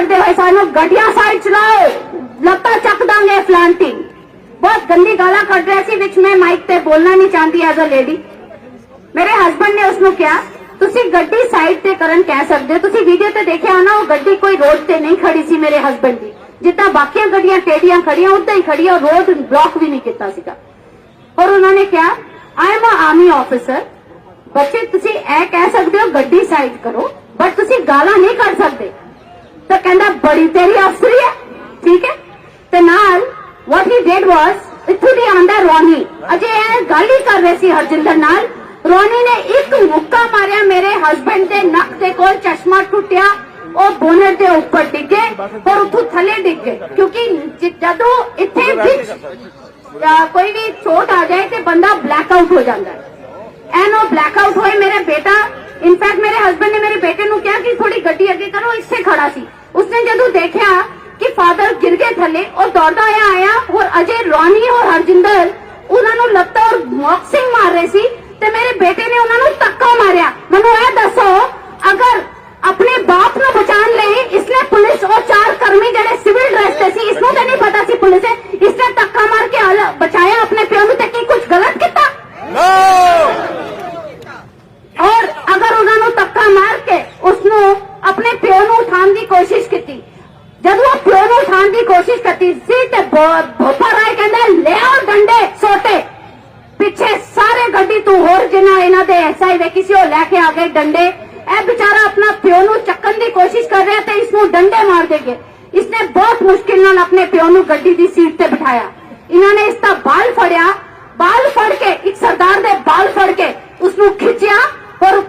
ਕੱਢਦੇ ਹੋਏ ਸਾਨੂੰ ਗੱਡੀਆਂ ਸਾਈਡ ਚਲਾਓ। ਲੱਤਾਂ ਚੱਕ ਦਾਂਗੇ ਫਲਾਂਟੀ। ਬਹੁਤ ਗੰਦੀ ਗਾਲਾਂ ਕੱਢ ਰਿਹਾ ਸੀ, ਵਿੱਚ ਮੈਂ ਮਾਈਕ ਤੇ ਬੋਲਣਾ ਨਹੀਂ ਚਾਹੁੰਦੀ ਐਜ਼ ਅ ਲੇਡੀ ਮੇਰੇ ਹਸਬੰਡ ਨੇ ਉਸ ਨੂੰ ਕਿਹਾ, ਤੁਸੀਂ ਗੱਡੀ ਸਾਈਡ ਤੇ ਕਰਨ ਕਹਿ ਸਕਦੇ ਹੋ। ਤੁਸੀਂ ਵੀਡੀਓ ਤੇ ਦੇਖਿਆ ਹੋਣਾ, ਉਹ ਗੱਡੀ ਕੋਈ ਰੋਡ ਤੇ ਨਹੀਂ ਖੜੀ ਸੀ ਮੇਰੇ ਹਸਬੰਡ ਦੀ। ਜਿੱਦਾਂ ਬਾਕੀਆਂ ਗੱਡੀਆਂ, ਟੇਡੀਆਂ ਖੜੀਆਂ, ਉਦਾਂ ਹੀ ਖੜੀ ਰੋਡ ਬਲੌਕ ਵੀ ਨਹੀਂ ਕੀਤਾ ਸੀਗਾ। ਔਰ ਉਹਨਾਂ ਨੇ ਕਿਹਾ ਆਈ ਐਮ ਆਰਮੀ ਆਫੀਸਰ ਬੱਚੇ, ਤੁਸੀਂ ਇਹ ਕਹਿ ਸਕਦੇ ਹੋ ਗੱਡੀ ਸਾਈਡ ਕਰੋ ਬਟ ਤੁਸੀਂ ਗਾਲਾਂ ਨਹੀਂ ਕੱਢ ਸਕਦੇ। ਤਾਂ ਕਹਿੰਦਾ ਬੜੀ ਤੇਰੀ ਅਫਸਰੀ ਹੈ। ਠੀਕ ਹੈ? ਤੇ ਨਾਲ ਵਾਟ ਹੀ ਡਿਡ ਵਾਸ ਇੱਥੋਂ ਦੀ ਆਂਦਾ ਰੋਨੀ। ਅਜੇ ਇਹ ਗੱਲ ਹੀ ਕਰ ਰਹੇ ਸੀ ਹਰਜਿੰਦਰ ਨਾਲ। ਰੋਨੀ ਨੇ ਇੱਕ ਮੁੱਕਾ ਮਾਰਿਆ ਮੇਰੇ ਹਸਬੰਡ ਦੇ ਨੱਕ ਦੇ ਕੋਲ, ਚਸ਼ਮਾ ਟੁੱਟਿਆ। ਉਹ ਬੋਨਰ ਦੇ ਉੱਪਰ ਡਿੱਗੇ ਔਰ ਉੱਥੋਂ ਥੱਲੇ ਡਿੱਗ ਗਏ। ਕਿਉਂਕਿ ਜਦੋਂ ਇੱਥੇ ਵਿੱਚ ਕੋਈ ਵੀ ਚੋਟ ਆ ਜਾਏ ਤੇ ਬੰਦਾ ਬਲੈਕ ਆਊਟ ਹੋ ਜਾਂਦਾ ਹੈ। ਐਨੋ ਬਲੈਕ ਆਊਟ ਹੋਏ ਮੇਰੇ ਬੇਟਾ। ਇਨਫੈਕਟ ਮੇਰੇ ਹਸਬੰਡ ਨੇ ਮੇਰੇ ਬੇਟੇ ਨੂੰ ਕਿਹਾ ਕਿ ਥੋੜੀ ਗੱਡੀ ਅੱਗੇ ਕਰੋ, ਇੱਥੇ ਖੜਾ ਸੀ। ਉਸਨੇ ਜਦੋਂ ਦੇਖਿਆ ਕਿ ਫਾਦਰ ਗਿਰ ਗਏ ਥੱਲੇ, ਉਹ ਦੌੜਦਾ ਆਇਆ ਆਇਆ ਔਰ ਅਜੇ ਰੌਨੀ ਔਰ ਹਰਜਿੰਦਰ ਉਹਨਾਂ ਨੂੰ ਲੱਤਾਂ ਔਰ ਬਾਕਸਿੰਗ ਮਾਰ ਰਹੇ ਸੀ ਤੇ ਮੇਰੇ ਬੇਟੇ ਨੇ ਉਹਨਾਂ ਨੂੰ ਧੱਕਾ ਮਾਰਿਆ। ਮੈਨੂੰ ਇਹ ਦੱਸੋ, ਅਗਰ ਆਪਣੇ ਬਾਪ ਨੂੰ ਬਚਾਉਣ ਲਈ ਇਸਨੇ ਪੁਲਿਸ ਉਹ ਚਾਰ ਕਰਮੀ ਜਿਹੜੇ ਸਿਵਲ ਡਰੈਸ ਤੇ ਸੀ, ਇਸਨੂੰ ਤਾਂ ਨਹੀਂ ਪਤਾ ਸੀ ਪੁਲਿਸ ਨੇ ਇਸਨੇ ਧੱਕਾ ਮਾਰ ਕੇ ਬਚਾਇਆ ਆਪਣੇ ਪਿਓ ਨੂੰ ਤੇ ਕੀ ਕੁਝ ਗਲਤ ਕੀਤਾ? ਔਰ ਅਗਰ ਉਹਨਾਂ ਨੂੰ ਧੱਕਾ ਮਾਰ ਕੇ ਉਸ ਨੂੰ ਆਪਣੇ ਪਿਓ ਨੂੰ ਉਠਾਉਣ ਦੀ ਕੋਸ਼ਿਸ਼ ਕੀਤੀ। ਜਦੋਂ ਉਹ ਪਿਓ ਨੂੰ ਉਠਾਉਣ ਦੀ ਕੋਸ਼ਿਸ਼ ਕਰਤੀ ਸੀ ਤੇ ਭੋਪਾ ਰਾਏ ਕਹਿੰਦਾ ਲੈ ਆਓ ਡੰਡੇ ਸੋਟੇ ਪਿੱਛੇ ਸਾਰੇ ਗੱਡੀ ਤੂੰ ਹੋਰ ਜਿਨ੍ਹਾਂ ਇਹਨਾਂ ਦੇ ਐਸਆਈ ਵੇ ਕਿਸੇ ਉਹ ਲੈ ਕੇ ਆ ਗਏ ਡੰਡੇ। ਇਹ ਵਿਚਾਰਾ ਆਪਣਾ ਪਿਓ ਨੂੰ ਚੱਕਣ ਦੀ ਕੋਸ਼ਿਸ਼ ਕਰ ਰਿਹਾ ਤੇ ਇਸ ਨੂੰ ਡੰਡੇ ਮਾਰ ਦੇਗੇ। ਇਸਨੇ ਬਹੁਤ ਮੁਸ਼ਕਿਲ ਨਾਲ ਆਪਣੇ ਪਿਓ ਨੂੰ ਗੱਡੀ ਦੀ ਸੀਟ ਤੇ ਬਿਠਾਇਆ। ਇਹਨਾਂ ਨੇ ਇਸ ਦਾ ਬਾਲ ਫੜਿਆ। ਬਾਲ ਫੜ ਕੇ, ਇੱਕ ਸਰਦਾਰ ਦੇ ਬਾਲ ਫੜ ਕੇ ਉਸ ਨੂੰ ਖਿੱਚਿਆ ਔਰ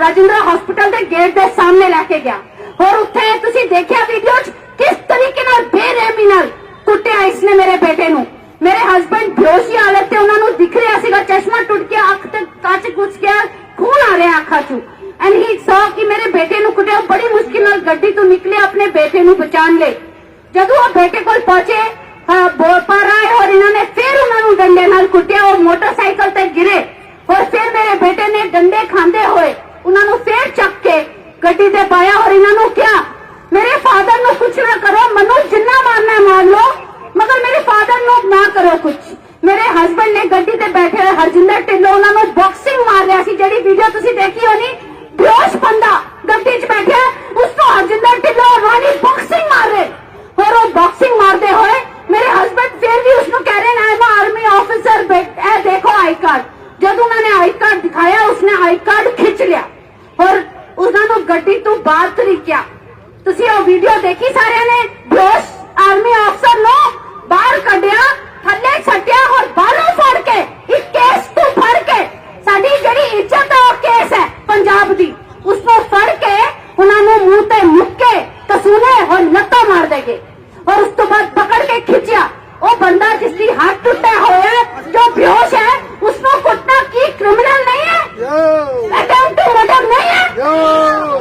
ਰਾਜਿੰਦਰਾ ਹਸਪੀਟਲ ਦੇ ਗੇਟ ਦੇ ਸਾਹਮਣੇ ਲੈ ਕੇ ਗਿਆ। ਔਰ ਉੱਥੇ ਤੁਸੀਂ ਦੇਖਿਆ ਵੀਡੀਓ 'ਚ ਕਿਸ ਤਰੀਕੇ ਨਾਲ ਬੇਰਹਿਮੀ ਨਾਲ ਕੁੱਟਿਆ ਇਸਨੇ ਮੇਰੇ ਬੇਟੇ ਨੂੰ? ਮੇਰੇ ਹਸਬੰਡ ਬੇਹੋਸ਼ੀ ਹਾਲਤ ਤੇ ਉਹਨਾਂ ਨੂੰ ਦਿਖ ਰਿਹਾ ਸੀਗਾ ਚਸ਼ਮਾ ਟੁੱਟ ਗਿਆ ਅੱਖ ਤੇ ਕੱਚ ਘੁਸ ਗਿਆ ਖੂਨ ਆ ਰਿਹਾ ਅੱਖਾਂ 'ਚੋਂ। ਐਂਡ ਹੀ ਸੌ ਕਿ ਮੇਰੇ ਬੇਟੇ ਨੂੰ ਕੁੱਟਿਆ ਬੜੀ ਮੁਸ਼ਕਿਲ ਨਾਲ ਗੱਡੀ ਤੋਂ ਨਿਕਲੇ ਆਪਣੇ ਬੇਟੇ ਨੂੰ ਬਚਾਉਣ ਲਈ। ਜਦੋਂ ਉਹ ਬੇਟੇ ਕੋਲ ਪਹੁੰਚੇ ਹਾਂ, ਬੋਲ ਆਏ ਔਰ ਇਹਨਾਂ ਨੇ ਫਿਰ ਉਹਨਾਂ ਨੂੰ ਡੰਡੇ ਨਾਲ ਕੁੱਟਿਆ ਉਹ ਮੋਟਰਸਾਈਕਲ ਤੇ ਗਿਰੇ। ਔਰ ਫਿਰ ਮੇਰੇ ਬੇਟੇ ਨੇ ਡੰਡੇ ਖਾਂਦੇ ਹੋਏ ਉਹਨਾਂ ਨੂੰ ਫਿਰ ਚੱਕ ਕੇ ਗੱਡੀ ਤੇ ਪਾਇਆ ਔਰ ਇਹਨਾਂ ਨੂੰ ਕਿਹਾ ਮੇਰੇ ਫਾਦਰ ਨੂੰ ਕੁਝ ਨਾ ਕਰੋ ਮੈਨੂੰ ਜਿੰਨਾ ਮਾਰਨਾ ਹੈ ਮਾਰ ਲਓ ਮਗਰ ਮੇਰੇ ਫਾਦਰ ਨੂੰ ਨਾ ਕਰੋ ਕੁਝ ਮੇਰੇ ਹਸਬੰਡ ਨੇ ਗੱਡੀ ਤੇ ਬੈਠੇ ਹੋਏ ਹਰਜਿੰਦਰ ਢਿੱਲੋਂ ਉਹਨਾਂ ਨੂੰ ਬਾਕਸਿੰਗ ਮਾਰ ਰਿਹਾ ਸੀ, ਜਿਹੜੀ ਵੀਡੀਓ ਤੁਸੀਂ ਦੇਖੀ ਹੋਣੀ, ਬੇਹੋਸ਼ ਬੰਦਾ ਗੱਡੀ 'ਚ ਬੈਠਿਆ, ਉਸ ਤੋਂ ਹਰਜਿੰਦਰ ਢਿੱਲੋਂ ਰਾਣੀ ਬਾਕਸਿੰਗ ਮਾਰ ਰਹੇ। ਔਰ ਉਹ ਬਾਕਸਿੰਗ ਮਾਰਦੇ ਹੋਏ ਮੇਰੇ ਹਸਬੰਡ ਫਿਰ ਵੀ ਉਸ ਨੂੰ ਕਹਿ ਰਹੇ ਨੇ ਮੈਂ ਆਰਮੀ ਆਫੀਸਰ ਇਹ ਦੇਖੋ ਆਈ ਕਾਰਡ ਜਦ ਉਹਨਾਂ ਆਈ ਕਾਰਡ ਦਿਖਾਇਆ, ਉਸਨੇ ਆਈ ਕਾਰਡ ਖਿੱਚ ਲਿਆ। ਔਰ ਉਹਨਾਂ ਨੂੰ ਗੱਡੀ ਤੋਂ ਬਾਹਰ ਤਰੀਕਿਆ ਤੁਸੀਂ ਉਹ ਵੀਡੀਓ ਦੇਖੀ ਸਾਰਿਆਂ ਨੇ? ਬੇਹੋਸ਼ ਆਰਮੀ ਅਫਸਰ ਨੂੰ ਬਾਹਰ ਕੱਢਿਆ। ਥੱਲੇ ਛੱਡਿਆ ਔਰ ਬਾਹਰੋਂ ਫੜ ਕੇ ਇੱਕ ਕੇਸ ਤੋਂ ਫੜ ਕੇ ਸਾਡੀ ਜਿਹੜੀ ਇੱਜ਼ਤ ਦਾ ਕੇਸ ਹੈ ਪੰਜਾਬ ਦੀ ਉਸ ਨੂੰ ਫੜ ਕੇ ਉਹਨਾਂ ਨੂੰ ਮੂੰਹ ਤੇ ਮੁੱਕੇ ਕਸੂਨੇ ਔਰ ਲੱਤਾਂ ਮਾਰ ਦੇਗੇ ਔਰ ਉਸ ਤੋਂ ਬਾਅਦ ਪਕੜ ਕੇ ਖਿੱਚਿਆ ਉਹ ਬੰਦਾ ਜਿਸ ਦੀ ਹੱਥ ਟੁੱਟਿਆ ਹੋਇਆ ਹੈ, ਜੋ ਬੇਹੋਸ਼ ਹੈ ਉਸ ਨੂੰ ਕੁੱਟਣਾ ਕੀ ਕ੍ਰਿਮੀਨਲ ਨਹੀਂ ਹੈ ਅਟੈਂਪਟ ਟੂ ਮਰਡਰ ਨਹੀਂ ਹੈ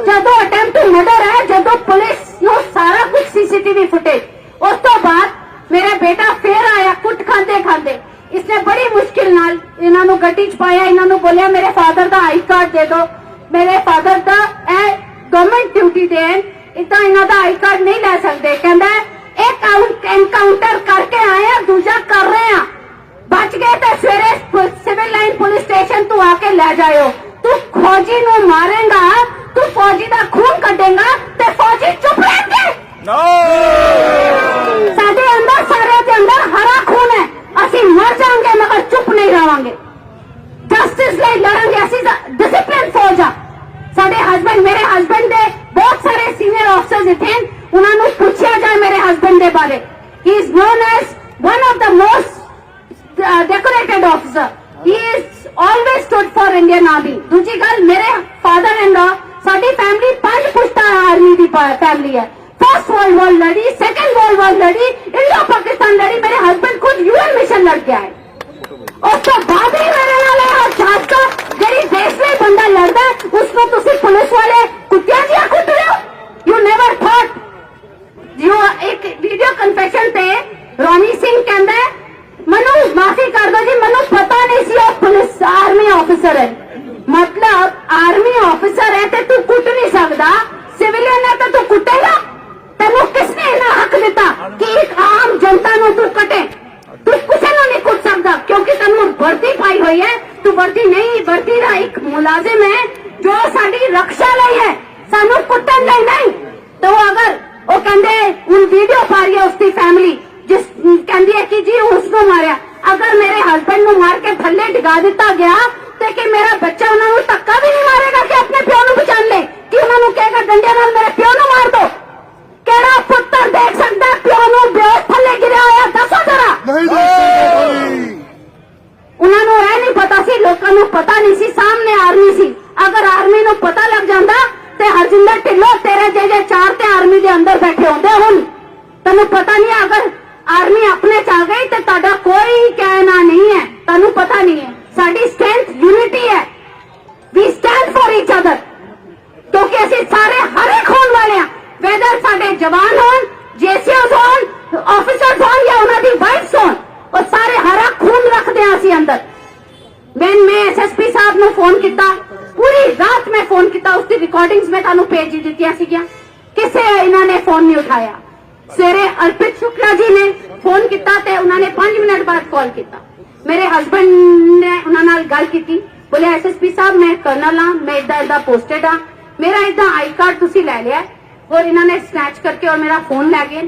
ਜਦੋਂ ਅਟੈਂਪਟ ਟੂ ਮਰਡਰ ਹੈ ਜਦੋਂ ਪੁਲਿਸ ਨੂੰ ਸਾਰਾ ਕੁਝ ਸੀਸੀਟੀਵੀ ਫੁਟੇਜ ਉਸ ਤੋਂ ਬਾਅਦ ਮੇਰਾ ਬੇਟਾ ਫੇਰ ਆਇਆ ਕੁੱਟ ਖਾਂਦੇ ਖਾਂਦੇ ਇਸਨੇ ਬੜੀ ਮੁਸ਼ਕਿਲ ਨਾਲ ਇਹਨਾਂ ਨੂੰ ਗੱਡੀ 'ਚ ਪਾਇਆ ਇਹਨਾਂ ਨੂੰ ਬੋਲਿਆ ਮੇਰੇ ਫਾਦਰ ਦਾ ਆਈ ਕਾਰਡ ਦੇ ਦਿਓ ਮੇਰੇ ਫਾਦਰ ਦਾ ਇਹ ਗਵਰਨਮੈਂਟ ਡਿਊਟੀ ਦੇ ਇਦਾਂ ਇਹਨਾਂ ਦਾ ਆਈ ਕਾਰਡ ਨਹੀਂ ਲੈ ਸਕਦੇ ਕਹਿੰਦਾ ਇੱਕ ਐਨਕਾਊਂਟਰ ਕਰਕੇ ਆਏ ਆ ਦੂਜਾ ਕਰ ਰਹੇ ਆ ਬਚ ਗਏ ਤੇ ਸਵੇਰੇ ਸਿਵਲ ਲਾਈਨ ਪੁਲਿਸ ਸਟੇਸ਼ਨ ਤੋਂ ਆ ਕੇ ਲੈ ਜਾਇਓ ਤੂੰ ਫੌਜੀ ਨੂੰ ਮਾਰੇਗਾ ਤੂੰ ਫੌਜੀ ਦਾ ਖੂਨ ਕੱਢੇਗਾ ਤੇ ਫੌਜੀ ਚੁੱਪ ਰਹਿਣਗੇ ਸਾਡੇ ਅੰਦਰ ਸਾਰੇ ਦੇ ਅੰਦਰ ਹਰਾ ਖੂਨ ਹੈ। ਅਸੀਂ ਮਰ ਜਾਵਾਂਗੇ, ਮਗਰ ਚੁੱਪ ਨਹੀਂ ਰਹਾਂਗੇ। ਜਸਟਿਸ ਲਈ ਲੜਾਂਗੇ, ਅਸੀਂ ਡਿਸਪਲਿਨ ਫੌਜ ਸਾਡੇ ਹਸਬੰਡ ਮੇਰੇ ਹਸਬੰਡ ਦੇ ਬਹੁਤ ਸਾਰੇ ਸੀਨੀਅਰ ਆਫਸਰਸ ਇੱਥੇ ਉਹਨਾਂ ਨੂੰ ਪੁੱਛਿਆ ਜਾਏ ਮੇਰੇ ਹਸਬੰਡ ਦੇ ਬਾਰੇ। He is known as one of the most decorated officer he is always stood for Indian army ਦੂਜੀ ਗੱਲ, ਮੇਰੇ ਫਾਦਰ ਐਂਡ ਸਾਡੀ ਫੈਮਿਲੀ ਪੰਜ ਪੁਸ਼ਤਾ ਆਰਮੀ ਦੀ ਫੈਮਿਲੀ ਹੈ। ਫਸਟ ਵਰਲਡ ਵਾਰ ਲੜੀ ਸੈਕੰਡ ਵਰਲਡ ਵਾਰ ਲੜੀ ਇੰਡੋ ਪਾਕਿਸਤਾਨ ਲੜੀ ਮੇਰੇ ਹਸਬੰਡ ਖੁਦ ਯੂਐਨ ਮਿਸ਼ਨ ਲੜ ਕੇ ਆਏ ਉਸ ਤੋਂ ਬਾਅਦ ਹੀ ਮੇਰੇ ਨਾਲ ਇਹ ਹਰਜਾਤ ਦਾ ਜਿਹੜੀ ਦੇਸ਼ ਲਈ ਬੰਦਾ ਲੜਦਾ ਹੈ, ਉਸ ਨੂੰ ਤੁਸੀਂ ਪੁਲਿਸ ਵਾਲੇ ਕੁੱਤਿਆਂ ਜਿਹਾ ਕੁੱਟ ਰਹੇ ਹੋ ਯੂ ਨੈਵਰ ਥਾਟ ਜੋ ਇੱਕ ਵੀਡੀਓ ਕਨਫੈਸ਼ਨ ਤੇ ਰੋਨੀ ਸਿੰਘ ਕਹਿੰਦਾ ਹੈ, ਮੈਨੂੰ ਮਾਫੀ ਕਰ ਦਿਓ ਜੀ ਮੈਨੂੰ ਪਤਾ ਨਹੀਂ ਸੀ ਉਹ ਪੁਲਿਸ जी उसको मारिया अगर मेरे हस्बैंड ਨੂੰ ਮਾਰ ਕੇ ਥੱਲੇ ਡਿਗਾ ਦਿੱਤਾ ਗਿਆ ਤੇ ਕਿ ਮੇਰਾ ਬੱਚਾ ਉਹਨਾਂ ਨੂੰ ਧੱਕਾ ਵੀ ਨਹੀਂ ਮਾਰੇਗਾ ਕਿ ਆਪਣੇ ਪਿਓ ਨੂੰ ਬਚਾਣ ਲੈ ਕਿ ਉਹਨਾਂ ਨੂੰ ਕਹੇਗਾ ਡੰਡੇ ਨਾਲ ਮੇਰੇ ਪਿਓ ਨੂੰ ਮਾਰ ਦੋ ਕਿਹੜਾ ਪੁੱਤਰ ਦੇਖ ਸਕਦਾ ਹੈ ਪਿਓ ਨੂੰ ਬੇਹੋਸ਼ ਥੱਲੇ ਗਿਰਿਆ ਹੋਇਆ ਦੱਸੋ ਜਰਾ ਨਹੀਂ ਦੇਖ ਸਕਦੇ ਕੋਈ ਉਹਨਾਂ ਨੂੰ ਇਹ ਨਹੀਂ ਪਤਾ ਸੀ ਲੋਕਾਂ ਨੂੰ ਪਤਾ ਨਹੀਂ ਸੀ ਸਾਹਮਣੇ ਆਰਮੀ ਸੀ ਅਗਰ ਆਰਮੀ ਨੂੰ ਪਤਾ ਲੱਗ ਜਾਂਦਾ ਤੇ ਹਰਜਿੰਦਰ ਢਿੱਲੋਂ ਤੇਰੇ ਜਿਹੇ ਚਾਰ ਤੇ ਆਰਮੀ ਦੇ ਅੰਦਰ ਬੈਠੇ ਹੁੰਦੇ ਹੁਣ ਤੈਨੂੰ ਪਤਾ ਨਹੀਂ ਅਗਰ ਆਰਮੀ ਆਪਣੇ ਚ ਆ ਗਈ ਤੇ ਤੁਹਾਡਾ ਕੋਈ ਕਹਿਣਾ ਨਹੀਂ ਹੈ। ਤੁਹਾਨੂੰ ਪਤਾ ਨਹੀਂ ਹੈ। ਸਾਡੀ ਸਟਰੈਂਥ ਯੂਨਿਟੀ ਹੈ। We stand for each other ਕਿਉਂਕਿ ਅਸੀਂ ਸਾਰੇ ਹਰੇ ਖੂਨ ਵਾਲੇ ਆ ਵੈਦਰ ਸਾਡੇ ਜਵਾਨ ਹੋਣ ਜੇਸੀਓਸ ਹੋਣ ਆਫੀਸਰਸ ਹੋਣ ਜਾਂ ਉਹਨਾਂ ਦੀ ਵਾਈਫਸ ਹੋਣ, ਉਹ ਸਾਰੇ ਹਰਾ ਖੂਨ ਰੱਖਦੇ ਆ ਅਸੀਂ ਅੰਦਰ। ਮੈਂ ਮੈਂ ਐਸਐਸਪੀ ਸਾਹਿਬ ਨੂੰ ਫੋਨ ਕੀਤਾ, ਪੂਰੀ ਰਾਤ ਮੈਂ ਫੋਨ ਕੀਤਾ ਉਸ ਦੀ ਰਿਕਾਰਡਿੰਗਸ ਮੈਂ ਤੁਹਾਨੂੰ ਭੇਜ ਦਿੱਤੀਆਂ ਸੀਗੀਆਂ। ਕਿਸੇ ਇਹਨਾਂ ਨੇ ਫੋਨ ਨਹੀਂ ਉਠਾਇਆ। ਸਵੇਰੇ ਅਰਪਿਤ ਸ਼ੁਕਲਾ ਜੀ ਨੇ ਫੋਨ ਕੀਤਾ ਤੇ ਉਹਨਾਂ ਨੇ 5 ਮਿੰਟ ਬਾਅਦ ਕਾਲ ਕੀਤਾ। ਮੇਰੇ ਹਸਬੰਡ ਨੇ ਉਹਨਾਂ ਨਾਲ ਗੱਲ ਕੀਤੀ। ਬੋਲੇ ਐਸਐਸਪੀ ਸਾਹਿਬ, ਮੈਂ ਕਰਨਲ ਹਾਂ, ਮੈਂ ਇਦਾਂ ਇਦਾਂ ਪੋਸਟਡ ਹਾਂ। ਮੇਰਾ ਇਦਾਂ ਆਈ ਕਾਰਡ ਤੁਸੀਂ ਲੈ ਲਿਆ ਔਰ ਇਹਨਾਂ ਨੇ ਸਨੈਚ ਕਰਕੇ ਔਰ ਮੇਰਾ ਫੋਨ ਲੈ ਗਏ।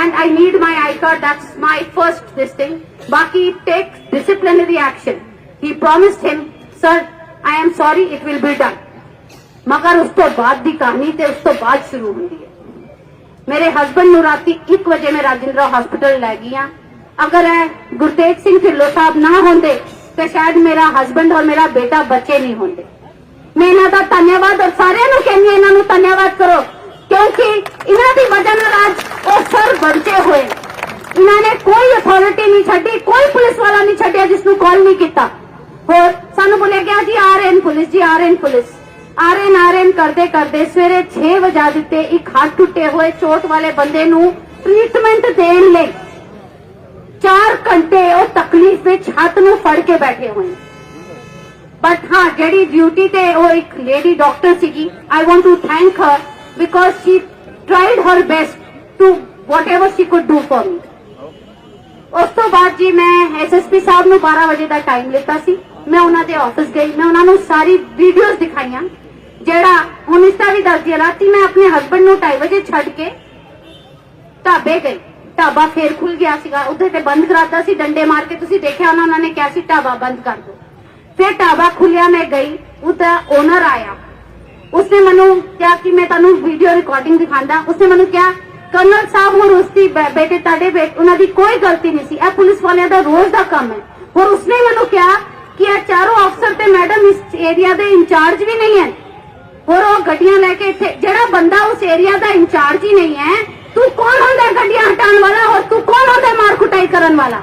And I need my I card that's my first this thing ਬਾਕੀ take disciplinary action he promised him sir I am sorry it will be done ਮਗਰ ਉਸ ਤੋਂ ਬਾਅਦ ਦੀ ਕਹਾਣੀ ਤੇ ਉਸ ਤੋਂ ਬਾਅਦ ਸ਼ੁਰੂ ਹੁੰਦੀ ਹੈ। ਮੇਰੇ ਹਸਬੰਡ ਨੂੰ ਰਾਤੀ 1 ਵਜੇ ਮੈਂ ਰਾਜਿੰਦਰਾ ਹਸਪੀਟਲ ਲੈ ਗਈ ਹਾਂ। ਅਗਰ ਇਹ ਗੁਰਤੇਜ ਸਿੰਘ ਢਿੱਲੋਂ ਸਾਹਿਬ ਨਾ ਹੁੰਦੇ, ਤੇ ਸ਼ਾਇਦ ਮੇਰਾ ਹਸਬੰਡ ਔਰ ਮੇਰਾ ਬੇਟਾ ਬੱਚੇ ਨਹੀਂ ਹੁੰਦੇ। ਮੈਂ ਇਹਨਾਂ ਦਾ ਧੰਨਵਾਦ ਔਰ ਸਾਰਿਆਂ ਨੂੰ ਕਹਿੰਦੀ ਹਾਂ, ਇਹਨਾਂ ਨੂੰ ਧੰਨਵਾਦ ਕਰੋ, ਕਿਉਂਕਿ ਇਹਨਾਂ ਦੀ ਵਜ੍ਹਾ ਨਾਲ ਅੱਜ ਉਹ ਸਰ ਬਚੇ ਹੋਏ। ਇਹਨਾਂ ਨੇ ਕੋਈ ਅਥਾਰਟੀ ਨਹੀਂ ਛੱਡੀ, ਕੋਈ ਪੁਲਿਸ ਵਾਲਾ ਨਹੀਂ ਛੱਡਿਆ ਜਿਸ ਨੂੰ ਕਾਲ ਨਹੀਂ ਕੀਤਾ। ਹੋਰ ਸਾਨੂੰ ਬੋਲਿਆ ਗਿਆ ਜੀ ਆ ਰਹੇ ਪੁਲਿਸ ਜੀ ਆ ਰਹੇ ਪੁਲਿਸ। ਆ ਰਹੇ ਨੇ ਆ ਕਰਦੇ ਕਰਦੇ ਸਵੇਰੇ 6 ਵਜੇ ਦਿੱਤੇ ਇੱਕ ਹੱਥ ਟੁੱਟੇ ਹੋਏ ਚੋਟ ਵਾਲੇ ਬੰਦੇ ਨੂੰ ਟ੍ਰੀਟਮੈਂਟ ਦੇਣ ਲਈ। 4 ਘੰਟੇ ਉਹ ਤਕਲੀਫ ਵਿੱਚ ਹੱਥ ਨੂੰ ਫੜ ਕੇ ਬੈਠੇ ਹੋਏ। ਬਟ ਹਾਂ, ਜਿਹੜੀ ਡਿਊਟੀ ਤੇ ਉਹ ਇੱਕ ਲੇਡੀ ਡਾਕਟਰ ਸੀਗੀ I want to thank her because she tried her best to whatever she could do for me ਉਸ ਤੋਂ ਬਾਅਦ ਜੀ ਮੈਂ ਐਸਐਸਪੀ ਸਾਹਿਬ ਨੂੰ 12 ਵਜੇ ਦਾ ਟਾਈਮ ਲਿੱਤਾ ਸੀ। ਮੈਂ ਉਹਨਾਂ ਦੇ ਆਫਿਸ ਗਈ। ਮੈਂ ਉਹਨਾਂ ਨੂੰ ਸਾਰੀ ਵੀਡੀਓਜ਼ ਦਿਖਾਈਆਂ। ਜਿਹੜਾ ਹੁਣ ਇਸ ਦਾ ਵੀ ਦੱਸਦੀ ਹਾਂ, ਰਾਤੀ ਮੈਂ ਆਪਣੇ ਹਸਬੰਡ ਨੂੰ 2:30 ਵਜੇ ਛੱਡ ਕੇ ਢਾਬੇ ਗਈ। ਢਾਬਾ ਫੇਰ ਖੁੱਲ ਗਿਆ ਸੀਗਾ। ਉੱਥੇ ਤੇ ਬੰਦ ਕਰਾਤਾ ਸੀ ਡੰਡੇ ਮਾਰ ਕੇ ਤੁਸੀਂ ਦੇਖਿਆ ਉਹਨਾਂ ਉਹਨਾਂ ਨੇ ਕਿਹਾ ਸੀ ਢਾਬਾ ਬੰਦ ਕਰ ਦਿਓ। ਫਿਰ ਢਾਬਾ ਖੁੱਲਿਆ ਮੈਂ ਗਈ। ਉਹਦਾ ਓਨਰ ਆਇਆ। ਉਸਨੇ ਮੈਨੂੰ ਕਿਹਾ ਕਿ ਮੈਂ ਤੁਹਾਨੂੰ ਵੀਡੀਓ ਰਿਕਾਰਡਿੰਗ ਦਿਖਾਉਂਦਾ। ਉਸਨੇ ਮੈਨੂੰ ਕਿਹਾ ਕਰਨਲ ਸਾਹਿਬ ਹੋਰ ਉਸਦੀ ਬੇਟੇ ਤੁਹਾਡੇ ਬੇਟੇ ਉਹਨਾਂ ਦੀ ਕੋਈ ਗਲਤੀ ਨਹੀਂ ਸੀ। ਇਹ ਪੁਲਿਸ ਵਾਲਿਆਂ ਦਾ ਰੋਜ਼ ਦਾ ਕੰਮ ਹੈ। ਹੋਰ ਉਸਨੇ ਮੈਨੂੰ ਕਿਹਾ ਕਿ ਇਹ ਚਾਰੋਂ ਅਫਸਰ ਤੇ ਮੈਡਮ ਇਸ ਏਰੀਆ ਦੇ ਇੰਚਾਰਜ ਵੀ ਨਹੀਂ ਹੈ। ਹੋਰ ਉਹ ਗੱਡੀਆਂ ਲੈ ਕੇ ਇੱਥੇ, ਜਿਹੜਾ ਬੰਦਾ ਉਸ ਏਰੀਆ ਦਾ ਇੰਚਾਰਜ ਹੀ ਨਹੀਂ ਹੈ, ਤੂੰ ਕੌਣ ਹੁੰਦਾ ਗੱਡੀਆਂ ਹਟਾਉਣ ਵਾਲਾ? ਔਰ ਤੂੰ ਕੌਣ ਹੁੰਦਾ ਮਾਰ ਕੁਟਾਈ ਕਰਨ ਵਾਲਾ?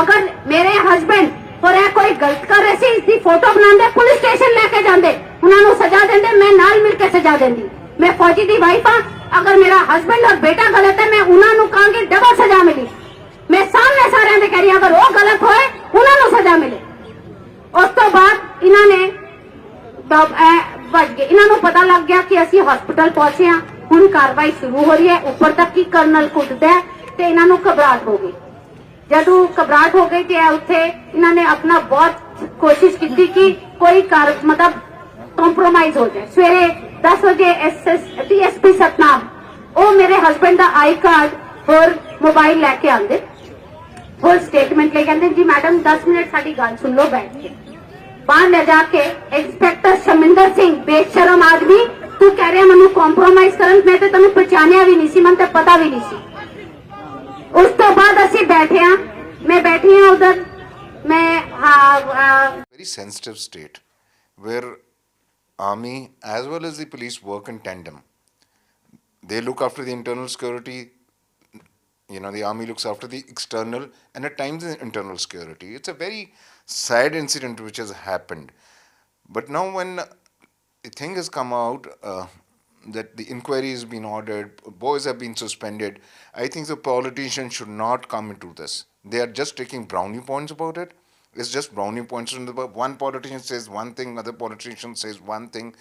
ਅਗਰ ਮੇਰੇ ਹਸਬੰਡ ਹੋਰ ਇਹ ਕੋਈ ਗਲਤ ਕਰ ਰਹੇ ਸੀ ਇਸ ਦੀ ਫੋਟੋ ਬਣਾਉਂਦੇ ਪੁਲਿਸ ਸਟੇਸ਼ਨ ਲੈ ਕੇ ਜਾਂਦੇ, ਉਹਨਾਂ ਨੂੰ ਸਜ਼ਾ ਦਿੰਦੇ, ਮੈਂ ਨਾਲ ਮਿਲ ਕੇ ਸਜ਼ਾ ਦਿੰਦੀ। ਮੈਂ ਫੌਜੀ ਦੀ ਵਾਈਫ ਹਾਂ, ਅਗਰ ਮੇਰਾ ਹਸਬੰਡ ਔਰ ਬੇਟਾ ਗਲਤ ਹੈ, ਮੈਂ ਉਹਨਾਂ ਨੂੰ ਕਹਾਂਗੀ, ਡਬਲ ਸਜ਼ਾ ਮਿਲੀ। ਮੈਂ ਸਾਹਮਣੇ ਸਾਰਿਆਂ ਦੇ ਕਹਿ ਰਹੀ ਅਗਰ ਉਹ ਗਲਤ ਹੋਏ, ਉਹਨਾਂ ਨੂੰ ਸਜ਼ਾ ਮਿਲੇ। ਉਸ ਤੋਂ ਬਾਅਦ ਇਹਨਾਂ ਨੇ ਗਏ ਇਹਨਾਂ ਨੂੰ ਪਤਾ ਲੱਗ ਗਿਆ ਕਿ ਅਸੀਂ ਹਸਪੀਟਲ ਪਹੁੰਚੇ ਹਾਂ। ਹੁਣ ਕਾਰਵਾਈ ਸ਼ੁਰੂ ਹੋ ਰਹੀ ਹੈ। ਉੱਪਰ ਤੱਕ ਕੀ ਕਰਨਲ ਕੁੱਟਦਾ ਤੇ ਇਹਨਾਂ ਨੂੰ ਘਬਰਾਹਟ ਹੋ ਗਈ। ਜਦੋਂ ਘਬਰਾਹਟ ਹੋ ਗਈ ਤੇ ਉੱਥੇ ਇਹਨਾਂ ਨੇ ਆਪਣਾ ਬਹੁਤ ਕੋਸ਼ਿਸ਼ ਕੀਤੀ ਕਿ ਕੋਈ ਕਾਰ ਮਤਲਬ ਕੰਪਰੋਮਾਈਜ਼ ਹੋ ਜਾਏ। ਸਵੇਰੇ 10 ਵਜੇ ਐਸਐਸ ਡੀਐਸਪੀ ਸਤਨਾਮ, ਉਹ ਮੇਰੇ ਹਸਬੰਡ ਦਾ ਆਈ ਕਾਰਡ ਹੋਰ ਮੋਬਾਈਲ ਲੈ ਕੇ ਆਂਦੇ ਹੋਰ ਸਟੇਟਮੈਂਟ ਲੈ ਕਹਿੰਦੇ ਜੀ ਮੈਡਮ 10 ਮਿੰਟ ਸਾਡੀ ਗੱਲ ਸੁਣ ਲਓ ਬੈਠ ਕੇ। ਬਾਹਰ ਲੈ ਜਾ ਕੇ ਇੰਸਪੈਕਟਰ ਸ਼ਮਿੰਦਰ ਸਿੰਘ ਬੇਸ਼ਰਮ ਆਦਮੀ ਤੂੰ ਕਹਿ ਰਿਹਾ ਮੈਨੂੰ ਕੰਪਰੋਮਾਈਜ਼ ਕਰਨ ਮੈਂ ਤੇ ਤੈਨੂੰ ਪਛਾਣਿਆ ਵੀ ਨਹੀਂ ਸੀ ਮੈਨੂੰ ਤੇ ਪਤਾ ਵੀ ਨਹੀਂ ਸੀ ਉਸ ਤੋਂ ਬਾਅਦ ਅਸੀਂ ਬੈਠੇ ਆ ਮੈਂ ਬੈਠੀ ਆ ਉਧਰ ਮੈਂ ਹਾਂ, ਹਾਂ, very sensitive state where army as well as the police work in tandem they look after the internal security you know the army looks after the external and at times the internal security it's a very sad incident which has happened but now when the thing has come out uh, that the inquiry has been ordered boys have been suspended i think the politicians should not come into this they are just taking brownie points about it it's just brownie points. One politician says one thing, other politician says one thing.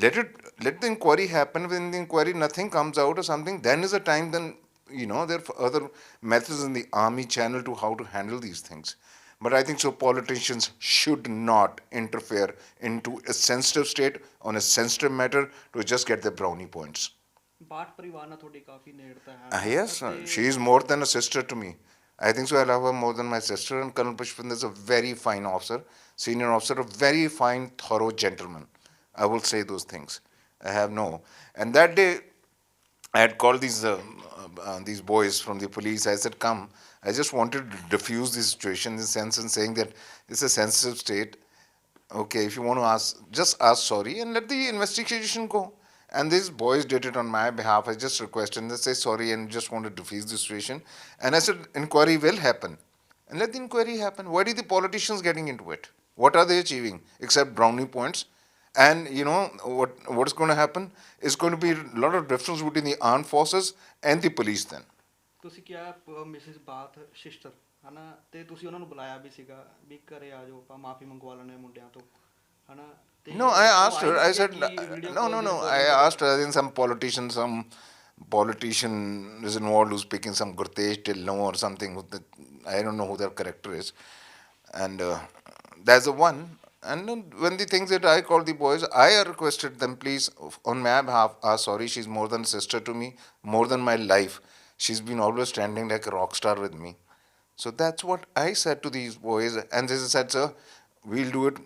Let it let the inquiry happen. When the inquiry nothing comes out or something, then is the time. Then you know there are other methods in the army channel to how to handle these things. But I think so politicians should not interfere into a sensitive state on a sensitive matter to just get their brownie points. Bath ਪਰਿਵਾਰ ਨਾਲ ਤੁਹਾਡੀ ਕਾਫੀ ਨੇੜਤਾ ਹੈ Uh, yes, uh, ਅਤੇ she is more than a sister to me. I think so. I love her more than my sister. And Colonel Pushpinder is a very fine officer, senior officer, a very fine, thorough gentleman. I will say those things. I have no. And that day, I had called these uh, uh, these boys from the police. I said, "Come." I just wanted to diffuse the situation in the sense in saying that it's a sensitive state. Okay, if you want to ask, just ask sorry and let the investigation go. And these boys did it on my behalf. I just requested and they say sorry and just want to diffuse the situation. And I said, inquiry will happen. And let the inquiry happen. Why are the politicians getting into it? What are they achieving except brownie points? And you know what what is going to happen is going to be a lot of difference between the armed forces and the police then. ਤੁਸੀਂ ਕਿਹਾ Mrs bath sister ਹਨਾ ਤੇ ਤੁਸੀਂ ਉਹਨਾਂ ਨੂੰ ਬੁਲਾਇਆ ਵੀ ਸੀਗਾ ਵੀ ਘਰੇ ਆ ਜਾਓ ਆਪਾਂ ਮਾਫੀ ਮੰਗਵਾ ਲੈਣੇ ਮੁੰਡਿਆਂ ਤੋਂ ਹਨਾ ਤੇ No, I ਉਹ asked her. ਆਈ I ਸੀਗੇ said, ਕਿ video no, call no, the no. I recording asked her. I think some politician, some politician is involved who's speaking some Gurtesh Tillon or something. Who the, I don't know who their character is. And uh, that's the one. and when the things that I called the boys, I requested them, please, on my behalf, ah, sorry, she's more than sister to me, more than my life. She's been always standing like a rock star with me. So that's what I said to these boys. And they said, sir, we'll do it.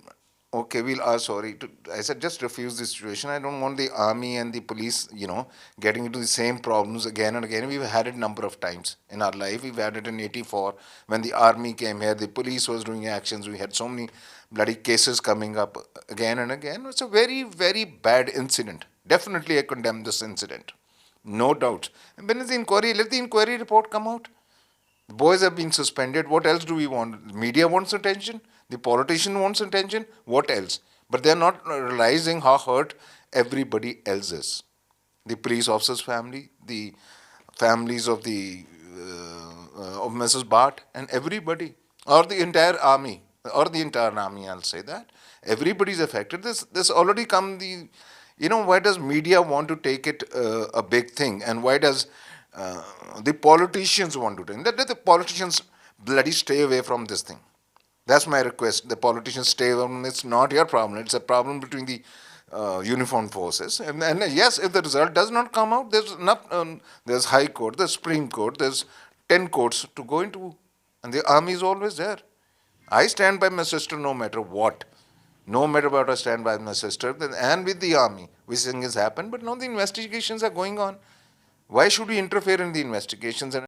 Okay, we'll ask sorry. I said, just refuse this situation. I don't want the army and the police, you know, getting into the same problems again and again. We've had it number of times in our life. We've had it in 84 when the army came here, the police was doing actions. We had so many bloody cases coming up again and again. It's a very, very bad incident. Definitely, I condemn this incident. No doubt. And when is the inquiry? Let the inquiry report come out. Boys have been suspended. What else do we want? Media wants attention. The politician wants attention. What else? But they're not realizing how hurt everybody else is. The police officer's family, the families of the uh, uh, of Mrs. Bart, and everybody, or the entire army, or the entire army. I'll say that everybody's affected. This this already come the. You know why does media want to take it uh, a big thing, and why does uh, the politicians want to do it? That the politicians bloody stay away from this thing. That's my request. The politicians stay from It's not your problem. It's a problem between the uh, uniformed forces. And, and yes, if the result does not come out, there's enough. Um, there's High Court, there's Supreme Court, there's ten courts to go into, and the army is always there. I stand by my sister no matter what. No matter what, I stand by my sister and with the army. Which thing has happened, but now the investigations are going on. Why should we interfere in the investigations? And